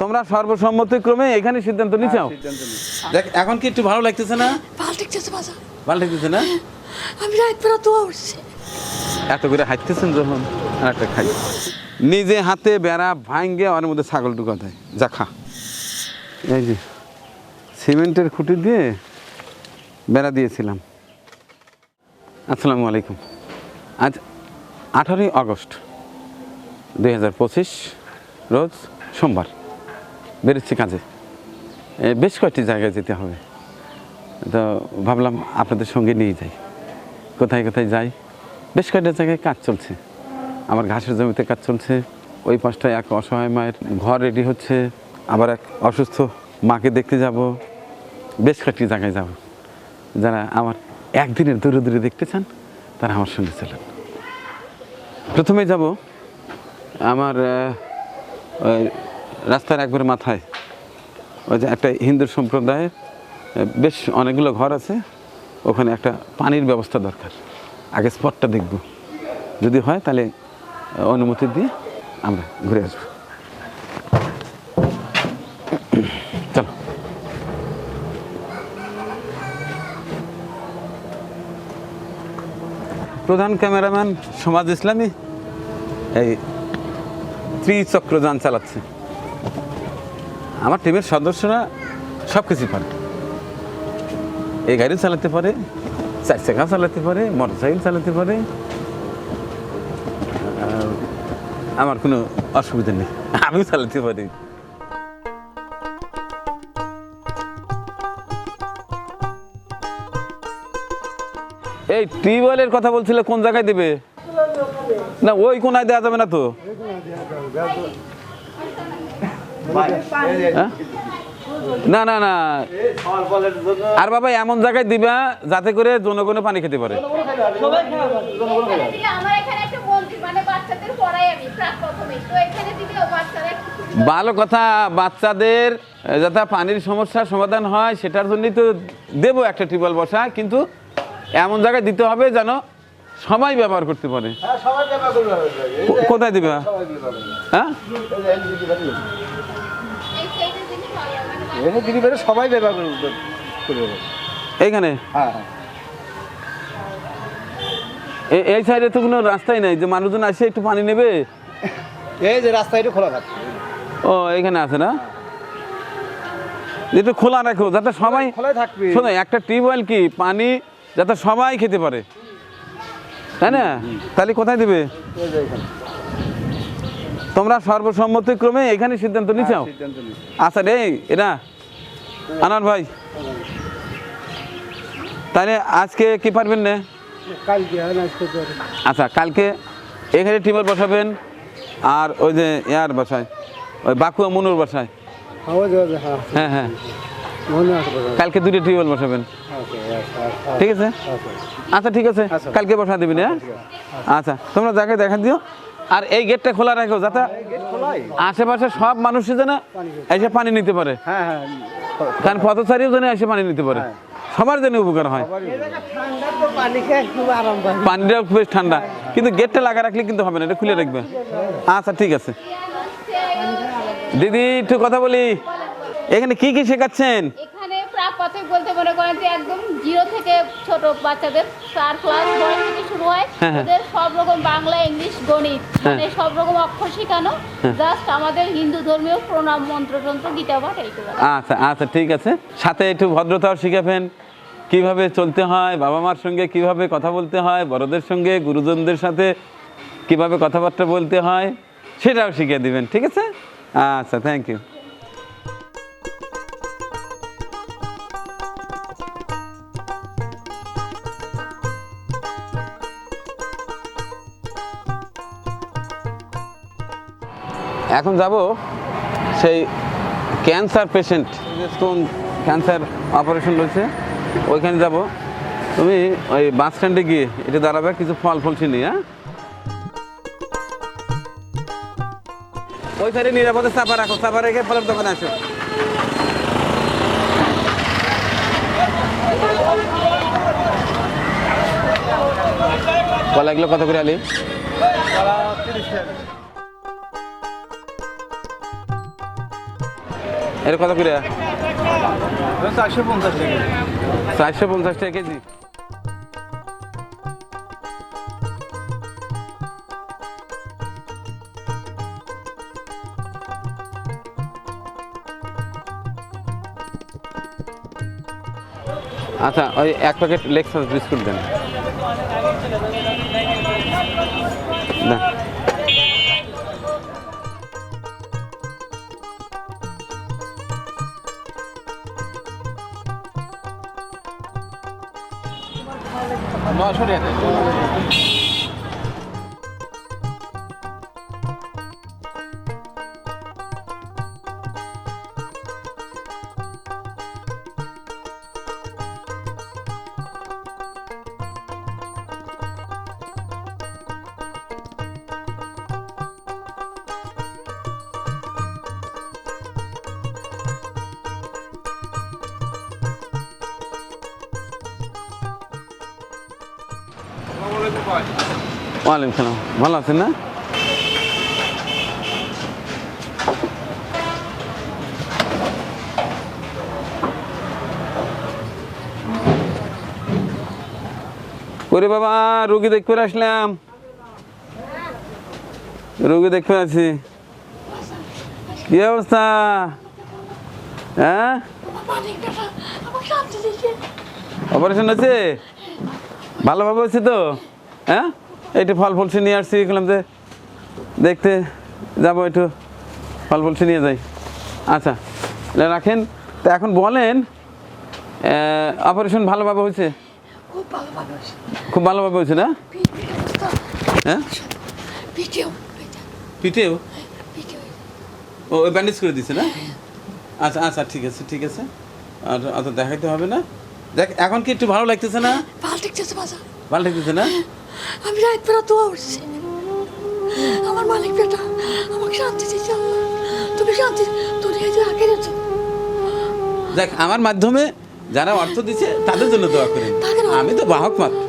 তোমরা সর্বসম্মতিক্রমে এখানে সিদ্ধান্ত হ্যাঁ, সিদ্ধান্ত নিই। দেখ এখন কি একটু ভালো লাগতেছে না? পাল্টেছে বাজা। ভালো লাগতেছে না? আমি রাত বেলা দোয়া উঠছি এত করে হাঁটতেছেন যখন আর একটা খাই। নিজে হাতে বেড়া ভাঙ্গে ওর মধ্যে ছাগল ঢুকা দেয় যা খা। এই যে সিমেন্টের খুঁটি দিয়ে বেড়া দিয়েছিলাম। আসসালামু আলাইকুম। আজ আঠারোই আগস্ট দুই হাজার পঁচিশ রোজ সোমবার। বেরোচ্ছি কাজে। বেশ কয়েকটি জায়গায় যেতে হবে। তো ভাবলাম আপনাদের সঙ্গে নিয়ে যাই। কোথায় কোথায় যাই? বেশ কয়েকটা জায়গায় কাজ চলছে। আমার ঘাসের জমিতে কাজ চলছে। ওই পাশটায় এক অসহায় মায়ের ঘর রেডি হচ্ছে। আবার এক অসুস্থ মাকে দেখতে যাব। বেশ কয়েকটি জায়গায় যাব। যারা আমার একদিনের দূরে দূরে দেখতে চান, তারা আমার সঙ্গে চলেন। প্রথমে যাব আমার রাস্তার একবার মাথায়। ওই যে একটা হিন্দু সম্প্রদায়ের বেশ অনেকগুলো ঘর আছে, ওখানে একটা পানির ব্যবস্থা দরকার। আগে স্পটটা দেখব। যদি হয় তাহলে অনুমতি দিয়ে আমরা ঘুরে আসব। চলো। প্রধান ক্যামেরাম্যান সমাজ ইসলামী, এই ত্রিচক্র যান চালাচ্ছে। আমার টিমের সদস্যরা সব কিছু পারে। এই গাড়ি চালাতে পারে চার চাকা চালাতে পারে মোটর সাইকেল চালাতে পারে। আমার কোনো অসুবিধা নেই। আমিও চালাতে পারি। এই টিউবওয়েলের কথা বলছিলে কোন জায়গায় দেবে? না ওই কোনায় দেওয়া যাবে না তো? না না না। আর বাবা এমন জায়গায় দিবা যাতে করে জনগণে পানি খেতে পারে। ভালো কথা বাচ্চাদের যাতে পানির সমস্যার সমাধান হয় সেটার জন্যই তো দেবো একটা টিউবওয়েল বসা কিন্তু এমন জায়গায় দিতে হবে যেন সবাই ব্যবহার করতে পারে। হ্যাঁ, কোথায় দিবে। হ্যাঁ? সবাই ব্যবহার করবে এইখানে? হ্যাঁ হ্যাঁ। এই সাইডে তো কোনো রাস্তাই নাই যে মানুষজন আসে একটু পানি নেবে? এই যে রাস্তা একটু খোলা থাকে ও এখানে আছে না? একটু খোলা রাখো যাতে সবাই খোলাই থাকবে। শোনো একটা টিউবওয়েল কি? পানি যাতে সবাই খেতে পারে। তাই না? তাহলে কোথায় দিবে। তোমরা সর্বসম্মতিক্রমে এখানে সিদ্ধান্ত নিচ্ছাও হ্যাঁ, নিই। আচ্ছা রে এটা আনার ভাই। তাহলে আজকে কি পারবেন না আচ্ছা কালকে এখানে টিউবওয়েল বসাবেন আর ওই যে ইয়ার বাসায় ওই বাকুয়া মনুর বাসায়। হ্যাঁ হ্যাঁ কালকে দুটো টিউবওয়েল বসাবেন। ঠিক আছে? আচ্ছা ঠিক আছে। আচ্ছা। কালকে বসা দিবি না আচ্ছা তোমরা জায়গায় দেখা দিও। আর এই গেটটা খোলা রাখো যাতে আশেপাশে সব মানুষই যেন এসে পানি নিতে পারে। হ্যাঁ হ্যাঁ কারণ পথচারীও যেন এসে পানি নিতে পারে। সবার জন্য উপকার হয়। পানিটা বেশ ঠান্ডা। কিন্তু গেটটা লাগা রাখলে কিন্তু হবে না এটা খুলে রাখবে। আচ্ছা ঠিক আছে। দিদি একটু কথা বলি। এখানে কি কি শেখাচ্ছেন? প্রাথমিক বলতে মনে করেন যে একদম জিরো থেকে ছোট বাচ্চাদের। চার ক্লাস বয়স থেকে শুরু হয়। হ্যাঁ, হ্যাঁ। ওদের সব রকম বাংলা ইংলিশ গণিত মানে সব রকম অক্ষর শেখানো। জাস্ট আমাদের হিন্দু ধর্মীয় প্রণাম মন্ত্রতন্ত্র গীতা পাঠ এইগুলো আচ্ছা আচ্ছা ঠিক আছে। সাথে একটু ভদ্রতাও শিখাবেন। কীভাবে চলতে হয় বাবা মার সঙ্গে কীভাবে কথা বলতে হয় বড়দের সঙ্গে গুরুজনদের সাথে কীভাবে কথাবার্তা বলতে হয় সেটাও শিখিয়ে দিবেন ঠিক আছে? আচ্ছা থ্যাংক ইউ এখন যাব সেই cancer patient stone cancer operation রয়েছে, ওইখানে যাব। তুমি ওই বাস স্ট্যান্ডে গিয়ে এটা দাঁড়াবে, কিছু ফল ফল চিনি হ্যাঁ? ওই সাইডে নিরাপদে চাপা রাখো, চাপা রেখে ফলের দোকানে আসো। কলা এগুলো কত করে আলি? এটা কত করে? চারশো পঞ্চাশ টাকা। চারশো পঞ্চাশ টাকা কেজি। আচ্ছা ওই এক প্যাকেট লেক্সাস বিস্কুট দেন। নশো টাকা ওয়ালাইকুম সালাম ভালো আছেন না? ওরে বাবা, রুগী দেখতে আসলাম। রুগী দেখতে আছি কি অবস্থা? হ্যাঁ? অপারেশন হচ্ছে ভালোভাবে হচ্ছে তো? হ্যাঁ? একটু ফল ফলসি নিয়ে আসছি বললাম যে দেখতে যাব একটু ফল ফলসি নিয়ে যাই। আচ্ছা রাখেন। তো এখন বলেন অপারেশন ভালোভাবে হয়েছে? খুব ভালোভাবে হয়েছে। না? হ্যাঁ? পিঠেও পিঠে পিঠেও? পিঠেও ও ব্যান্ডেজ করে দিছে না? আচ্ছা আচ্ছা ঠিক আছে ঠিক আছে। আর অত দেখাইতে হবে না। দেখ এখন কি একটু ভালো লাগতেছে না? ভালো বাজার ভালো লাগতেছে না? আমি রাত বেলা দোয়া উঠছি আমার মালিক বেটা আমাকে শান্তি দিচ্ছে আল্লাহ। তুমি শান্তি দুনিয়ায় যে আগে দেখ আমার মাধ্যমে যারা অর্থ দিচ্ছে তাদের জন্য দোয়া তাদের আমি তো বাহক মাত্র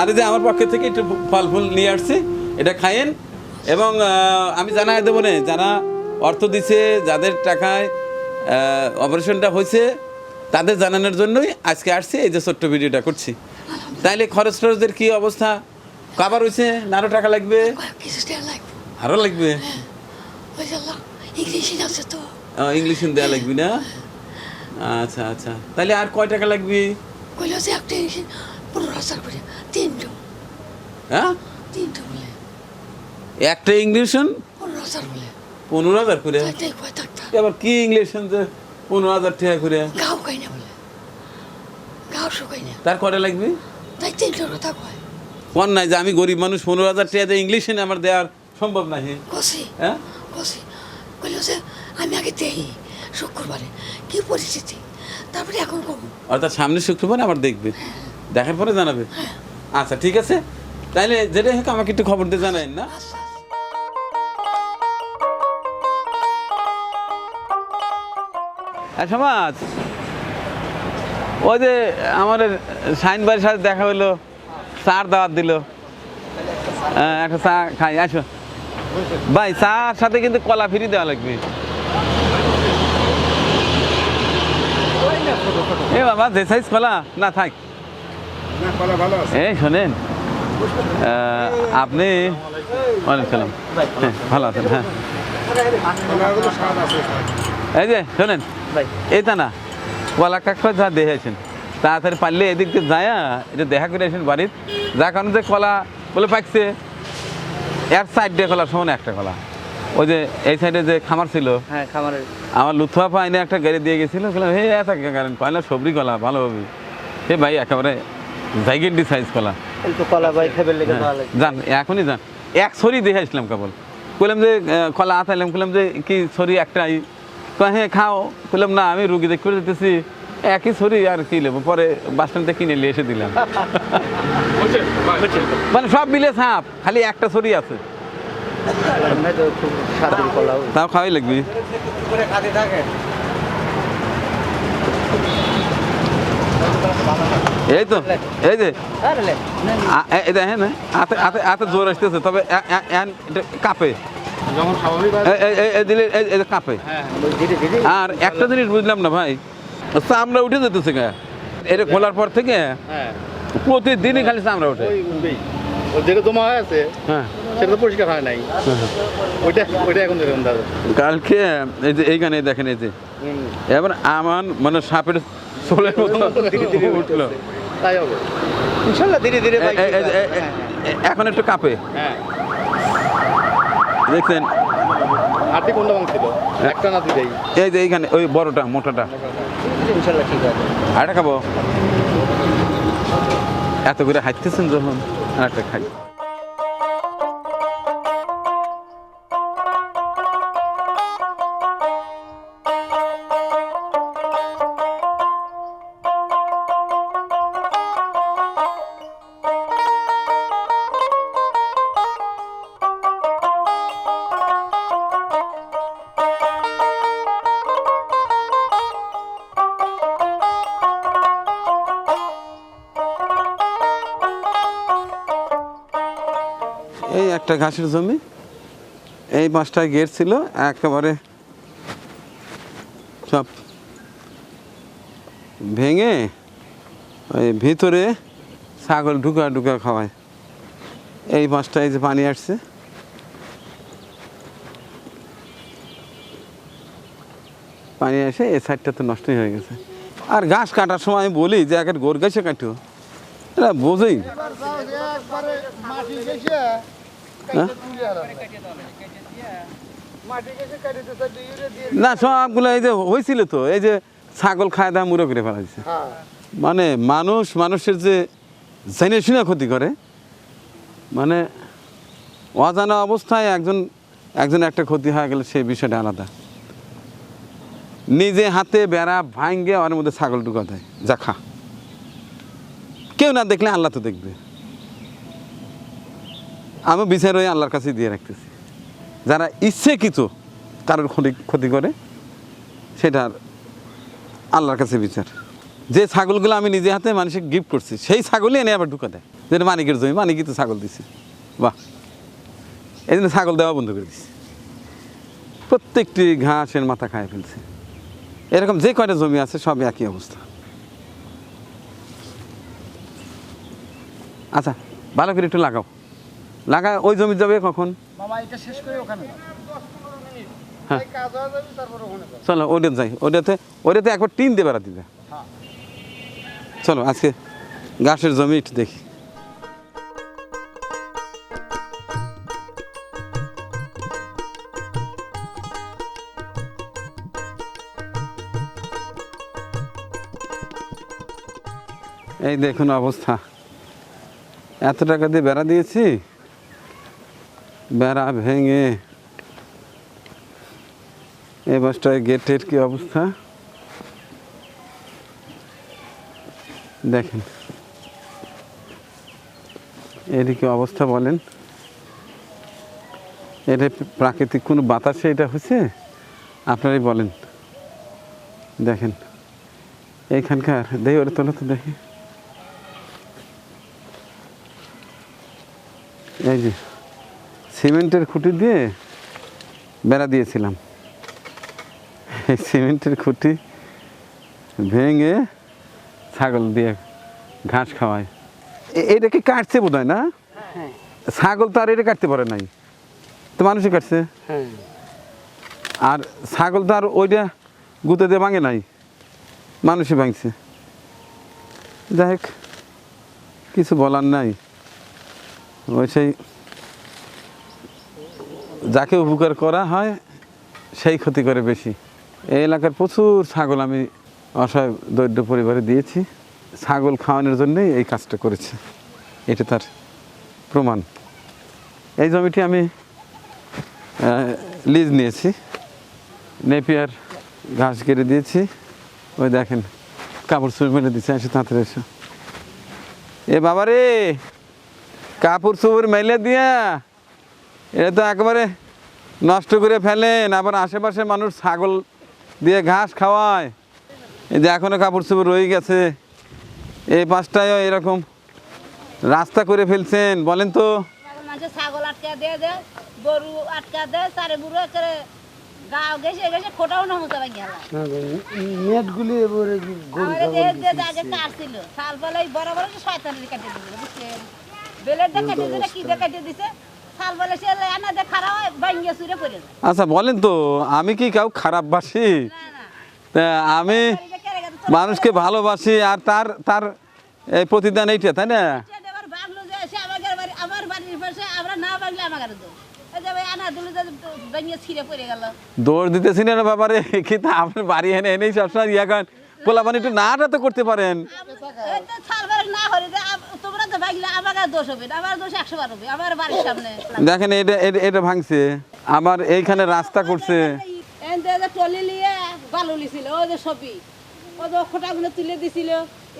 আর যে আমার পক্ষে থেকে একটু ফল ফুল নিয়ে আসছি এটা খাইয়েন এবং আমি জানাই দেবো না যারা অর্থ দিছে যাদের টাকায় অপারেশনটা হয়েছে তাদের জানানোর জন্যই আজকে আসছি এই যে ছোট্ট ভিডিওটা করছি। তাইলে খরচ টরচের কি অবস্থা? কাবার হয়েছে না আরও টাকা লাগবে? টাকা লাগবে? ইংলিশে ইংলিশ দেওয়া লাগবে না? আচ্ছা আচ্ছা। তাহলে আর কয় টাকা লাগবে? কইলো যে একটা ইংলিশ পনেরো হাজার করে তিনটো হ্যাঁ? তিনটো বলে একটা ইংলিশন হাজার বলে পনেরো হাজার করে। এবার কি ইংলিশন যে পনেরো হাজার টাকা করে। গাও না তার কটা লাগবে? তাই তিনটোর কথা কয়। কোন নাই যে আমি গরিব মানুষ পনেরো হাজার টাকা দিয়ে ইংলিশে আমার দেওয়ার সম্ভব নাই। কষি হ্যাঁ? কষি কইলো যে আমি আগে দেই শুক্রবারে। কি পরিস্থিতি? তারপরে এখন কম অর্থাৎ সামনে শুক্রবার আবার দেখবে। দেখার পরে জানাবে। আচ্ছা ঠিক আছে। তাইলে যেটাই হোক আমাকে একটু খবর দিয়ে জানাই না? আচ্ছা। সমাজ ওই যে আমাদের সাইন বাড়ির সাথে দেখা হলো চার দাওয়াত দিল। হ্যাঁ, একটা চা খাই আসো। ভাই চার সাথে কিন্তু কলা ফিরি দেওয়া লাগবে। এ বাবা যে সাইজ কলা? না থাক। এই শোনেন। আপনি ওয়ালাইকুম সালাম। হ্যাঁ, ভালো আছেন হ্যাঁ। এই যে শোনেন। এইটা না কলা কাকা যা দেখেছেন তাড়াতাড়ি পারলে এদিক দিয়ে যায় এটা দেখা করে আসেন বাড়ির। যা কারণে যে কলা বলে পাকছে এর সাইড দিয়ে কলা সমান একটা কলা। ওই যে এই সাইডে যে খামার ছিল হ্যাঁ খামারের। আমার লুথুয়া পাইনে একটা গাড়ি দিয়ে গেছিল বললাম হে এত কারণ কয়লা সবরি কলা ভালো হবে। হে ভাই একেবারে জাইগেন্ডি সাইজ কলা। কলা ভাই খেবে লেগে ভালো লাগে যান এখনই যান। এক সরি দেখে আসলাম কেবল। বললাম যে কলা আতাইলাম বললাম যে কি ছড়ি একটাই কয়, হ্যাঁ খাও। বললাম না আমি রুগী দেখে করে দিতেছি। একই ছড়ি আর কি নেব পরে বাস স্ট্যান্ড থেকে কিনে নিয়ে এসে দিলাম। মানে সব মিলে সাপ খালি একটা ছড়ি আছে। তাও খাওয়াই লাগবি। এই তো এই যে। আরে লে আ- এ- এই দেখেন হাতে হাতে হাতে জোর আসতেছে তবে এটা কাঁপে। যখন স্বাভাবিক এই- এই- এই- এই দিলে এই- এই যে কাঁপে ওই ধীরে ধীরে। আর একটা জিনিস বুঝলাম না ভাই। চামড়া উঠে যেতেছে গা এটা খোলার পর থেকে হ্যাঁ। প্রতিদিনই খালি চামড়া যেটা জমা হয়ে আছে হ্যাঁ। সেটা তো পরিষ্কার হয় নাই। ওইটা ওইটা এখন দেখুন দাদা। কালকে এই যে এইখানে দেখেন এই যে। এবার আমার মানে সাপের সোলের মতো উঠল। তাই হবে। ইনশাল্লাহ ধীরে ধীরে এখন একটু কাঁপে। হ্যাঁ। দেখছেন হাতি কোনটা ভাঙছিল একটা না দুটাই এই যে এইখানে ওই বড়টা মোটাটা। ইনশাআল্লাহ ঠিক আছে। আরেকটা খাব। এত করে হাঁটতেছেন যখন? খাই। এই একটা ঘাসের জমি। এই মাছটায় গেট ছিল, একেবারে সব ভেঙে ওই ভিতরে ছাগল ঢুকা ঢুকা খাওয়ায়। এই মাছটায় যে পানি আসছে। পানি এসে এই সাইডটা তো নষ্টই হয়ে গেছে। আর ঘাস কাটার সময় আমি বলি, যে একের গোর গাছে কাটো। এটা বোঝেই। না। হ্যাঁ? না সবগুলো এই যে হয়েছিল তো এই যে ছাগল খায় দাম মুড়ো করে ফেলাইছে মানে মানুষ মানুষের যে জেনে শুনে ক্ষতি করে মানে অজানা অবস্থায় একজন একজন একটা ক্ষতি হয়ে গেলে সেই বিষয়টা আলাদা নিজে হাতে বেড়া ভাঙ্গে ওর মধ্যে ছাগল ঢুকা দেয় যা খা কেউ না দেখলে আল্লাহ তো দেখবে আমি বিচার হয়ে আল্লাহর কাছে দিয়ে রাখতেছি। যারা ইচ্ছে কিছু কারোর ক্ষতি ক্ষতি করে সেটার আল্লাহর কাছে বিচার। যে ছাগলগুলো আমি নিজে হাতে মানুষকে গিফট করছি, সেই ছাগলই এনে আবার ঢুকা দেয়। যেটা মানিকের জমি, মানিকই তো ছাগল দিছি। বাহ। এই জন্য ছাগল দেওয়া বন্ধ করে দিছি। প্রত্যেকটি ঘাসের মাথা খায় ফেলছে। এরকম যে কয়টা জমি আছে সব একই অবস্থা। আচ্ছা ভালো করে একটু লাগাও। লাগা ওই জমি যাবে কখন? মামা এটা শেষ করে ওখানে হ্যাঁ। চলো ওটা যাই। ওটাতে ওটাতে একবার টিন দিয়ে বেড়া দিবে চলো আজকে ঘাসের জমি একটু দেখি। এই দেখুন অবস্থা। এত টাকা দিয়ে বেড়া দিয়েছি। বেড়া ভেঙে। এ বাসটায় গেটের কি অবস্থা? দেখেন। এদিকে অবস্থা বলেন? এটা প্রাকৃতিক কোনো বাতাসে এটা হচ্ছে? আপনারাই বলেন। দেখেন। এইখানকার দেখি ওটা তোলা তো দেখি। এই যে। সিমেন্টের খুঁটি দিয়ে বেড়া দিয়েছিলাম। এই সিমেন্টের খুঁটি ভেঙে ছাগল দিয়ে ঘাস খাওয়ায়। এ- এটাকে কাটছে বোধ হয়। না ছাগল তো আর এটা কাটতে পারে নাই। তো মানুষই কাটছে। হ্যাঁ। আর ছাগল তো আর ওইটা গুঁতে দিয়ে ভাঙে নাই। মানুষই ভাঙছে। যাই হোক কিছু বলার নাই। ওই সেই যাকে উপকার করা হয়, সেই ক্ষতি করে বেশি। এই এলাকার প্রচুর ছাগল আমি অসহায় দরিদ্র পরিবারে দিয়েছি। ছাগল খাওয়ানোর জন্যই এই কাজটা করেছে। এটা তার প্রমাণ। এই জমিটি আমি লিজ নিয়েছি। নেপিয়ার ঘাস কেটে দিয়েছি। ওই দেখেন, কাপড় চুপড় মেলে দিচ্ছে এসে তাঁতের এসে। এ বাবা রে কাপড় চুপড় মেলে দিয়া। এটা তো একেবারে নষ্ট করে ফেলেন আবার আশেপাশে মানুষ ছাগল দিয়ে ঘাস খাওয়ায়। এই যে এখনও কাপড় চোপড় রয়ে গেছে এই পাঁচটায় এরকম রাস্তা করে ফেলছেন বলেন তো। ছাগল আটকা দিয়ে দেয় গরু আটকা দেয় বুড়ো করে বেলের কি দিছে? আচ্ছা বলেন তো আমি কি কাউ খারাপ বাসি আমি মানুষকে ভালোবাসি আর তার তার এই প্রতিদান এইটা তাই না? দৌড়। দিতেছি না বাবারে কিন্তু আপনার বাড়ি এনে এনেই সবসময় ইয়া করেন। পোলাপানি একটু নাটা তো করতে পারেন। দেখেন এটা এটা- ভাঙছে। আবার এইখানে রাস্তা করছে। তুলে দিছিল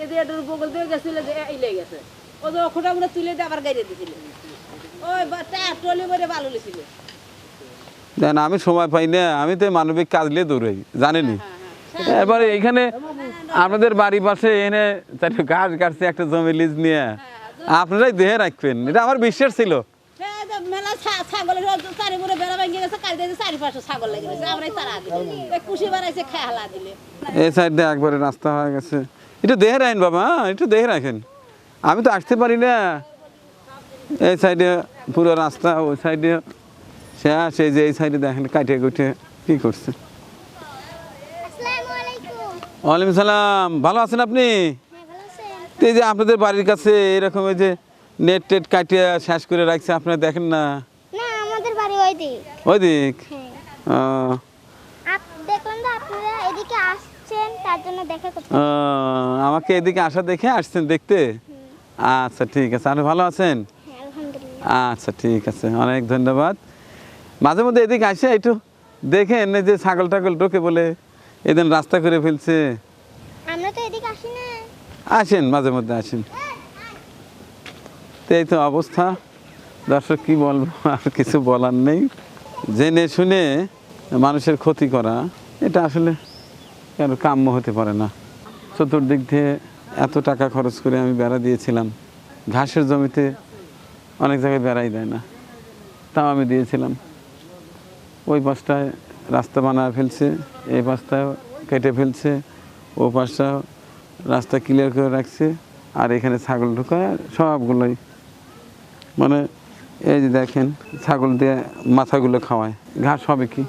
এই বগল দিয়ে গেছিল যে এই গেছে ও যে খোটাগুলো তুলে দিয়ে আবার গাইরে দিছিল ওই বা- টা টলি ভরে বালু লিছিল দেন আমি সময় পাই না আমি তো মানবিক কাজ নিয়ে দৌড়াই জানেনি এবারে এইখানে আপনাদের বাড়ি পাশে এনে চারটে ঘাস কাটছে একটা জমি লিজ নিয়ে। আপনারাই দেহে রাখবেন এটা আমার বিশ্বাস ছিল। হ্যাঁ, গেছে গেছে তারা এই সাইড একবারে রাস্তা হয়ে গেছে। একটু দেহে রাখেন বাবা হ্যাঁ? একটু দেহে রাখেন। আমি তো আসতে পারি না। এই সাইডে পুরো রাস্তা ওই সাইডে। শেষ এই যে এই সাইডে দেখেন কাটিয়ে কুটিয়ে কী করছে। ওয়ালাইকুম সালাম। ভালো আছেন আপনি? তো এই যে আপনাদের বাড়ির কাছে এরকম এই যে নেট টেট কাটিয়ে শেষ করে রাখছে আপনারা দেখেন না? না আমাদের বাড়ি ওই দিক ওই দিক ও, দেখলাম তো আপনারা এদিকে আসছেন তার জন্য দেখা করতে আমাকে এদিকে আসা দেখে আসছেন দেখতে? আচ্ছা ঠিক আছে। আপনি ভালো আছেন? হ্যাঁ আচ্ছা ঠিক আছে। অনেক ধন্যবাদ। মাঝে মধ্যে এদিকে আসে একটু দেখেন এই যে ছাগল টাগল ঢোকে বলে। এদিন রাস্তা করে ফেলছে। আমরা তো এদিকে আসি না। আসেন মাঝে মধ্যে আসেন। তো এই তো অবস্থা। দর্শক কি বলব আর কিছু বলার নেই। জেনে শুনে মানুষের ক্ষতি করা এটা আসলে কেন কাম্য হতে পারে না। চতুর্দিক দিয়ে এত টাকা খরচ করে আমি বেড়া দিয়েছিলাম। ঘাসের জমিতে অনেক জায়গায় বেড়াই দেয় না। তাও আমি দিয়েছিলাম। ওই পাশটায় রাস্তা বানায় ফেলছে, এই পাশটায় কেটে ফেলছে, ও পাশটা রাস্তা ক্লিয়ার করে রাখছে, আর এখানে ছাগল ঢোকায় সবগুলোই। মানে এই যে দেখেন, ছাগল দিয়ে মাথাগুলো খাওয়ায়, ঘাস হবে কি?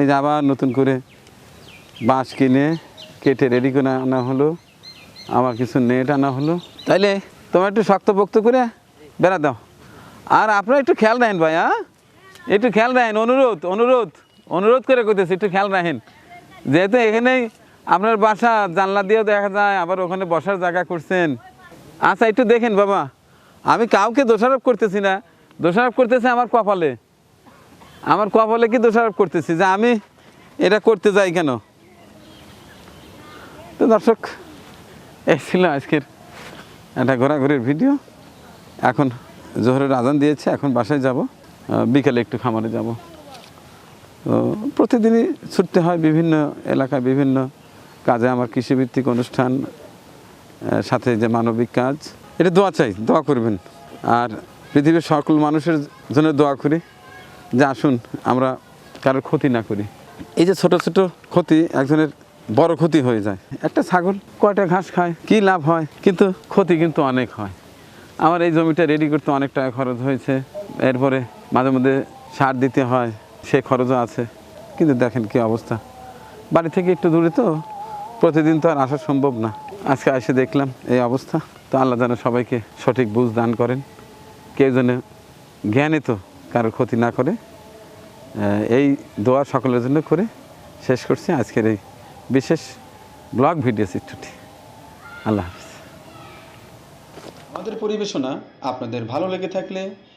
এই যে আবার নতুন করে বাঁশ কিনে কেটে রেডি করে আনা হলো, আবার কিছু নেট আনা হলো। তাইলে তোমার একটু শক্তপোক্ত করে বেড়া দাও। আর আপনারা একটু খেয়াল রাখেন ভাই হ্যাঁ? একটু খেয়াল রাখেন, অনুরোধ অনুরোধ অনুরোধ করে করতেছি একটু খেয়াল রাখেন। যেহেতু এখানেই আপনার বাসা, জানলা দিয়েও দেখা যায়, আবার ওখানে বসার জায়গা করছেন আচ্ছা একটু দেখেন বাবা, আমি কাউকে দোষারোপ করতেছি না, দোষারোপ করতেছি আমার কপালে। আমার কপালে কি দোষারোপ করতেছি? যে আমি এটা করতে যাই কেন? তো দর্শক, এই ছিল আজকের একটা ঘোরাঘুরির ভিডিও। এখন জোহরের আজান দিয়েছে, এখন বাসায় যাব। বিকেলে একটু খামারে যাব। তো প্রতিদিনই ছুটতে হয় বিভিন্ন এলাকায় বিভিন্ন কাজে আমার কৃষিভিত্তিক অনুষ্ঠান সাথে যে মানবিক কাজ, এটা দোয়া চাই, দোয়া করবেন। আর পৃথিবীর সকল মানুষের জন্য দোয়া করি, যে আসুন আমরা কারোর ক্ষতি না করি। এই যে ছোট ছোট ক্ষতি একজনের বড় ক্ষতি হয়ে যায়। একটা ছাগল কয়টা ঘাস খায়, কি লাভ হয়, কিন্তু ক্ষতি কিন্তু অনেক হয়। আমার এই জমিটা রেডি করতে অনেক টাকা খরচ হয়েছে। এরপরে মাঝে মধ্যে সার দিতে হয়, সে খরচও আছে। কিন্তু দেখেন কি অবস্থা। বাড়ি থেকে একটু দূরে তো, প্রতিদিন তো আর আসা সম্ভব না। আজকে এসে দেখলাম এই অবস্থা। তো আল্লাহ যেন সবাইকে সঠিক বুঝ দান করেন। কেউ যেন জ্ঞানে তো কারোর ক্ষতি না করে। এই দোয়া সকলের জন্য করে শেষ করছি আজকের এই বিশেষ ব্লগ ভিডিও চিত্রটি। আল্লাহ হাফিজ। আমাদের পরিবেশনা আপনাদের ভালো লেগে থাকলে